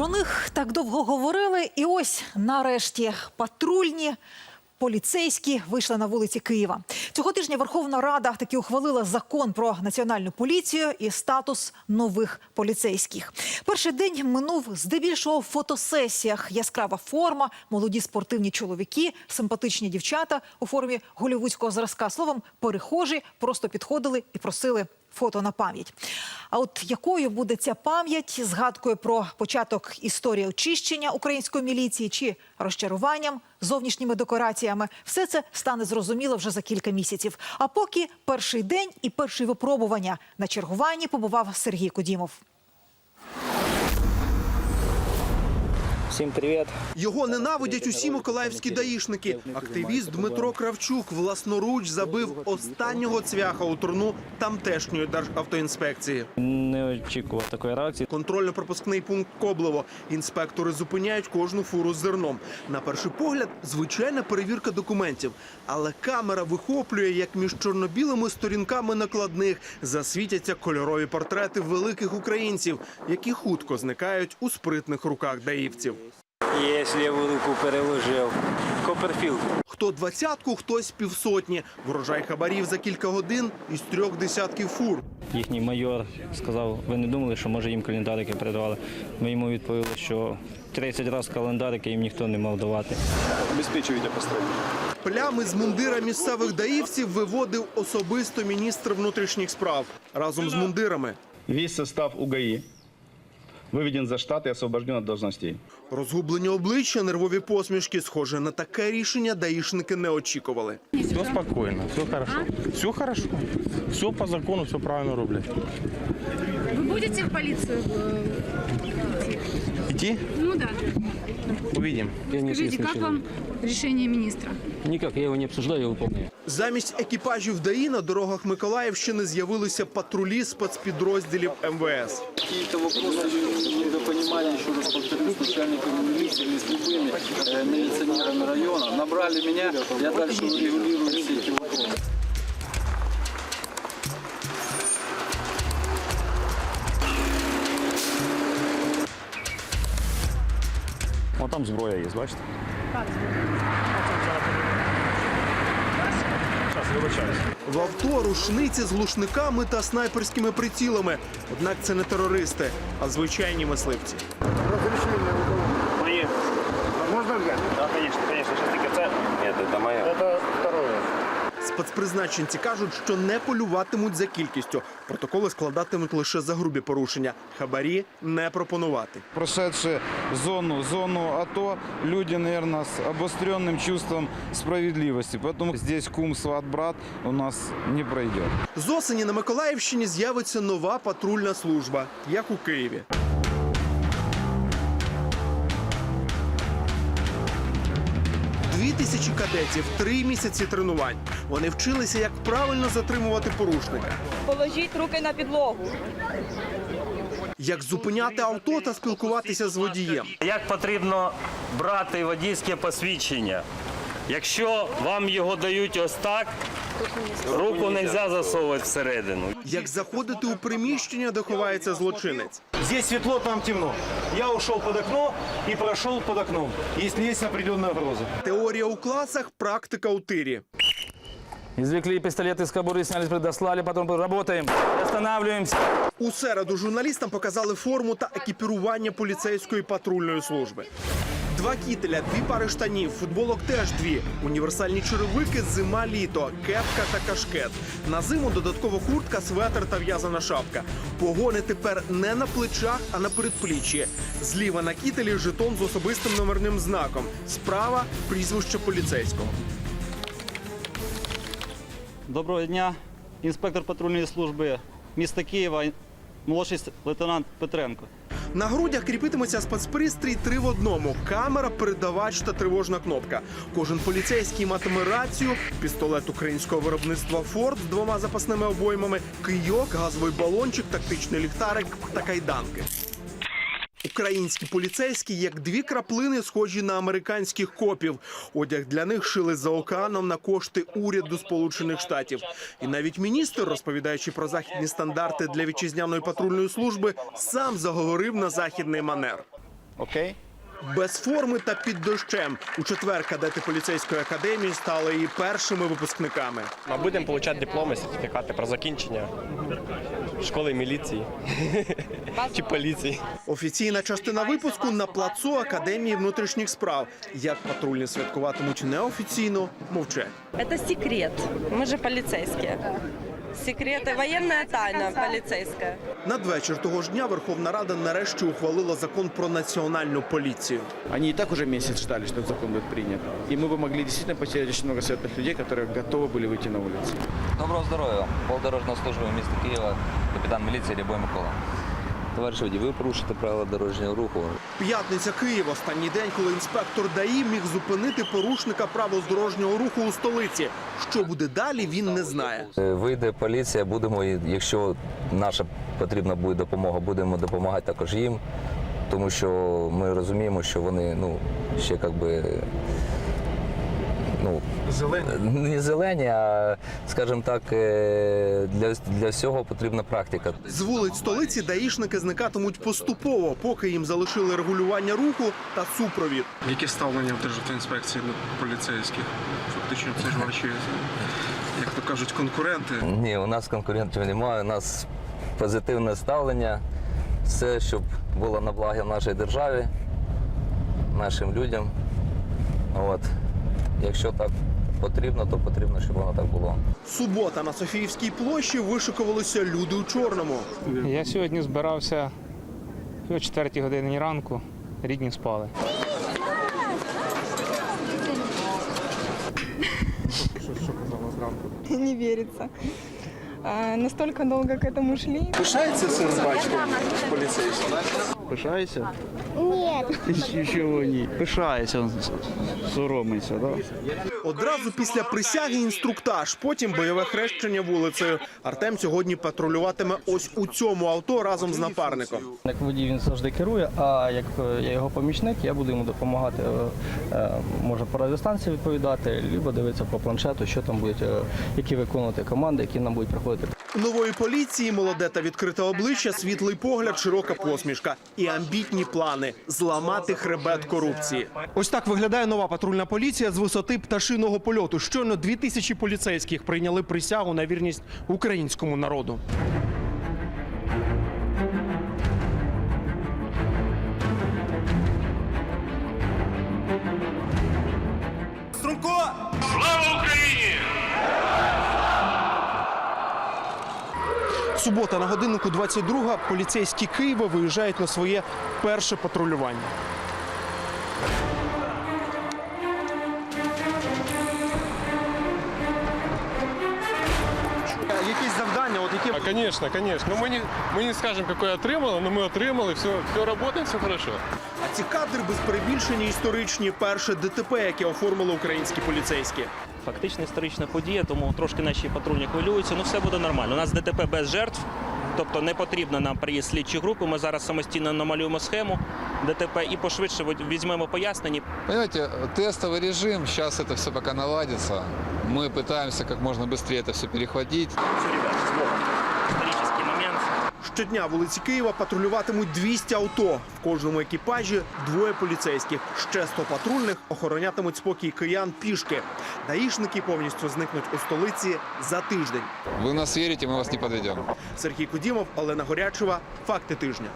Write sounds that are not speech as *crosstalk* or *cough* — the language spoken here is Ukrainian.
Про них так довго говорили, і ось нарешті патрульні. Поліцейські вийшли на вулиці Києва. Цього тижня Верховна Рада таки ухвалила закон про національну поліцію і статус нових поліцейських. Перший день минув здебільшого в фотосесіях. Яскрава форма, молоді спортивні чоловіки, симпатичні дівчата у формі голівудського зразка. Словом, перехожі просто підходили і просили фото на пам'ять. А от якою буде ця пам'ять згадкою про початок історії очищення української міліції чи розчаруванням зовнішніми декораціями, все це стане зрозуміло вже за кілька місяців. А поки перший день і перші випробування на чергуванні побував Сергій Кудімов. Всім привіт. Його ненавидять усі миколаївські даїшники. Активіст Дмитро Кравчук власноруч забив останнього цвяха у турну тамтешньої державтоінспекції. Не очікував такої реакції. Контрольно-пропускний пункт Коблево. Інспектори зупиняють кожну фуру з зерном. На перший погляд, звичайна перевірка документів. Але камера вихоплює, як між чорно-білими сторінками накладних засвітяться кольорові портрети великих українців, які хутко зникають у спритних руках даївців. Є ліву руку переложив. Коперфілд. Хто двадцятку, хтось півсотні. Врожай хабарів за кілька годин із трьох десятків фур. Їхній майор сказав, ви не думали, що може їм календарики передавали. Ми йому відповіли, що 30 разів календарики їм ніхто не мав давати. обеспечиваете построение. Плями з мундира місцевих даївців виводив особисто міністр внутрішніх справ разом з мундирами. Весь состав УГАИ выведен за штат и освобожден от должностей. Розгублені обличчя, нервові посмішки. Схоже, на таке рішення даїшники не очікували. Все спокойно, все хорошо. Все хорошо. Все по закону, все правильно роблять. Вы будете в полицию? э, Идти? Ну да. Увидим. Скажите, как вам решение министра? Никак, я его не обсуждаю, я выполняю. Замість екіпажів ДАІ на дорогах Миколаївщини з'явилися патрулі спецпідрозділів МВС. какие-то вопросы недопонимания, еще раз повторюсь, с начальниками милиции или с любыми э, милиционерами района. Набрали меня, я дальше урегулирую все эти вопросы. Вот там зброя є, бачите? В авто рушниці з глушниками та снайперськими прицілами. Однак це не терористи, а звичайні мисливці. Спецпризначенці кажуть, що не полюватимуть за кількістю. Протоколи складатимуть лише за грубі порушення. Хабарі не пропонувати. прошедшие зону, зону АТО, люди, наверное, с обостренным чувством справедливости. Поэтому здесь кум, сват, брат у нас не пройдет. З осені на Миколаївщині з'явиться нова патрульна служба, як у Києві. Тисячі кадетів, три місяці тренувань. Вони вчилися, як правильно затримувати порушника, Положіть руки на підлогу. як зупиняти авто та спілкуватися з водієм. Як потрібно брати водійське посвідчення? Якщо вам його дають ось так, руку не можна засовувати всередину. Як заходити у приміщення, де ховається злочинець. Здесь светло, там темно. Я ушел под окно и прошел под окном, если есть определенная угроза. Теорія у класах, практика у тирі. Извлекли пистолет из кобуры, сняли, предослали, потом работаем, останавливаемся. У середу журналістам показали форму та екіпірування поліцейської патрульної служби. Два кітеля, дві пари штанів, футболок теж дві, універсальні черевики, зима, літо, кепка та кашкет. На зиму додатково куртка, светр та в'язана шапка. Погони тепер не на плечах, а на передпліччі. Зліва на кітелі жетон з особистим номерним знаком. Справа прізвище поліцейського. Доброго дня, інспектор патрульної служби міста Києва, молодший лейтенант Петренко. На грудях кріпитиметься спецпристрій три в одному: камера, передавач та тривожна кнопка. Кожен поліцейський матиме рацію, пістолет українського виробництва Форд з двома запасними обоймами, кийок, газовий балончик, тактичний ліхтарик та кайданки. Українські поліцейські як дві краплини, схожі на американських копів. Одяг для них шили за океаном на кошти уряду Сполучених Штатів. І навіть міністр, розповідаючи про західні стандарти для вітчизняної патрульної служби, сам заговорив на західний манер. Окей? Без форми та під дощем у четвер кадети поліцейської академії стали і першими випускниками. Ми будемо отримати дипломи, сертифікати про закінчення школи міліції *laughs* чи поліції. Офіційна частина випуску на плацу Академії внутрішніх справ. Як патрульні святкуватимуть неофіційно, мовчать. Это секрет. Мы же полицейские. Секреты, военная тайна полицейская. Надвечір того ж дня Верховна Рада нарешті ухвалила закон про національну поліцію. Они и так уже месяц ждали, что этот закон будет принят. И мы бы могли действительно потерять очень много светлых людей, которые готовы были выйти на улицу. Доброго здоров'я. Полдорожна служба міста Києва, капітан міліції Рябой Микола. Товариш водій, ви порушите правила дорожнього руху. П'ятниця Київ останній день, коли інспектор ДАІ міг зупинити порушника правил дорожнього руху у столиці. Що буде далі, він не знає. Е, Вийде поліція, будемо, якщо наша потрібна буде допомога, будемо допомагати також їм, тому що ми розуміємо, що вони ну, ще як би. Ну, Зелені. не зелені, а, скажімо так, е, для, для всього потрібна практика. З вулиць столиці даїшники зникатимуть поступово, поки їм залишили регулювання руху та супровід. Яке ставлення в Державтоінспекції до поліцейських? Фактично, це ж ваші, як то кажуть, конкуренти. Ні, у нас конкурентів немає, у нас позитивне ставлення. Все, щоб було на благо нашій державі, нашим людям. От. Якщо так потрібно, то потрібно, щоб воно так було. Субота на Софіївській площі вишикувалися люди у чорному. Я сьогодні збирався о 4 годині ранку, рідні спали. Не верится. настолько долго к этому шли. Пишається син з батьком поліцейським? Пишається? Ні. Чого ні? Пишається, соромиться, так? Одразу після присяги інструктаж, потім бойове хрещення вулицею. Артем сьогодні патрулюватиме ось у цьому авто разом з напарником. Як водій він завжди керує, а як е, я його помічник, я буду йому допомагати, е, е, може по радіостанції відповідати, або дивитися по планшету, що там будуть, які виконувати команди, які нам будуть проходити. Нової поліції молоде та відкрите обличчя, світлий погляд, широка посмішка і амбітні плани зламати хребет корупції. Ось так виглядає нова патрульна поліція з висоти пташиного польоту. Щойно дві тисячі поліцейських прийняли присягу на вірність українському народу. Субота на годиннику 22 поліцейські Києва виїжджають на своє перше патрулювання. Якісь завдання, от які А, звісно, звісно. Ну, ми не, ми не скажемо, яке отримали, але ми отримали, все, все працює, все хорошо. а ці кадри без перебільшення історичні. Перше ДТП, яке оформили українські поліцейські. Фактично історична подія, тому трошки наші патрульні хвилюються. Ну все буде нормально. У нас ДТП без жертв. Тобто не потрібно нам приїзд слідчої групи. Ми зараз самостійно намалюємо схему ДТП і пошвидше візьмемо пояснення. Понимаете, тестовый режим, сейчас это все пока наладится. Мы пытаемся как можно быстрее это все перехватить. Все, ребята, Щодня вулиці Києва патрулюватимуть 200 авто. В кожному екіпажі двоє поліцейських. Ще 100 патрульних охоронятимуть спокій киян пішки. Даїшники повністю зникнуть у столиці за тиждень. Ви нас вірите, ми вас не підведемо. Сергій Кудімов, Олена Горячева. Факти тижня.